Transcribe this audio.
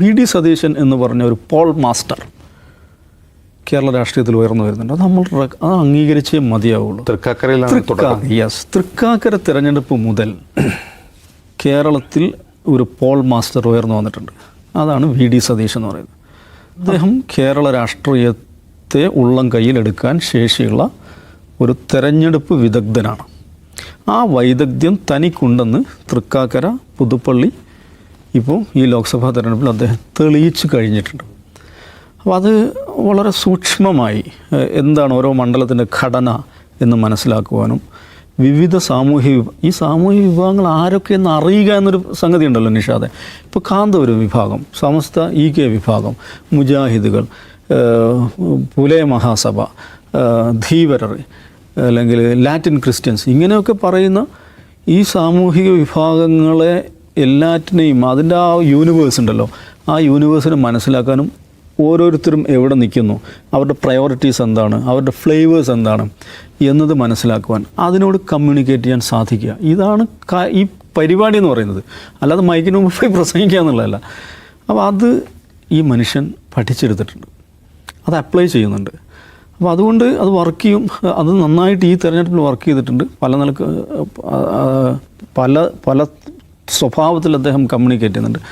V D Satheesan എന്ന് പറഞ്ഞ ഒരു പോൾ മാസ്റ്റർ കേരള രാഷ്ട്രീയത്തിൽ ഉയർന്നു വരുന്നുണ്ട്. അത് നമ്മൾ അത് അംഗീകരിച്ചേ മതിയാവുള്ളൂ. തൃക്കാക്കരയിലാണ് യെസ് തൃക്കാക്കര തിരഞ്ഞെടുപ്പ് മുതൽ കേരളത്തിൽ ഒരു പോൾ മാസ്റ്റർ ഉയർന്നു വന്നിട്ടുണ്ട്. അതാണ് വി ഡി സതീശ് എന്ന് പറയുന്നത്. അദ്ദേഹം കേരള രാഷ്ട്രീയത്തെ ഉള്ളം കയ്യിലെടുക്കാൻ ശേഷിയുള്ള ഒരു തെരഞ്ഞെടുപ്പ് വിദഗ്ധനാണ്. ആ വൈദഗ്ധ്യം തനിക്കുണ്ടെന്ന് തൃക്കാക്കര പുതുപ്പള്ളി ഇപ്പോൾ ഈ ലോക്സഭാ തെരഞ്ഞെടുപ്പിൽ അദ്ദേഹം തെളിയിച്ചു കഴിഞ്ഞിട്ടുണ്ട്. അപ്പോൾ അത് വളരെ സൂക്ഷ്മമായി എന്താണ് ഓരോ മണ്ഡലത്തിന്റെ ഘടന എന്ന് മനസ്സിലാക്കുവാനും വിവിധ സാമൂഹിക ഈ സാമൂഹ്യ വിഭാഗങ്ങൾ ആരൊക്കെ എന്ന് അറിയുക എന്നൊരു സംഗതി ഉണ്ടല്ലോ നിഷാദെ. ഇപ്പോൾ കാന്തപുരം വിഭാഗം സമസ്ത ഇ കെ വിഭാഗം മുജാഹിദുകൾ പുലയ മഹാസഭ ധീവരർ അല്ലെങ്കിൽ ലാറ്റിൻ ക്രിസ്ത്യൻസ് ഇങ്ങനെയൊക്കെ പറയുന്ന ഈ സാമൂഹിക വിഭാഗങ്ങളെ എല്ലാറ്റിനെയും അതിന്റെ ആ യൂണിവേഴ്സ് ഉണ്ടല്ലോ. ആ യൂണിവേഴ്സിനെ മനസ്സിലാക്കാനും ഓരോരുത്തരും എവിടെ നിൽക്കുന്നു അവരുടെ പ്രയോറിറ്റീസ് എന്താണ് അവരുടെ ഫ്ലേവേഴ്സ് എന്താണ് എന്നത് മനസ്സിലാക്കുവാൻ അതിനോട് കമ്മ്യൂണിക്കേറ്റ് ചെയ്യാൻ സാധിക്കുക. ഇതാണ് ഈ പരിപാടി എന്ന് പറയുന്നത്. അല്ലാതെ മൈക്കിന് മുമ്പ് പോയി പ്രസംഗിക്കുക എന്നുള്ളതല്ല. അപ്പോൾ അത് ഈ മനുഷ്യൻ പഠിച്ചെടുത്തിട്ടുണ്ട്. അത് അപ്ലൈ ചെയ്യുന്നുണ്ട്. അപ്പോൾ അതുകൊണ്ട് അത് വർക്ക് ചെയ്യും. അത് നന്നായിട്ട് ഈ തിരഞ്ഞെടുപ്പിൽ വർക്ക് ചെയ്തിട്ടുണ്ട്. പല നിലയ്ക്ക് പല പല സ്വഭാവത്തിൽ അദ്ദേഹം കമ്മ്യൂണിക്കേറ്റ് ചെയ്യുന്നുണ്ട്.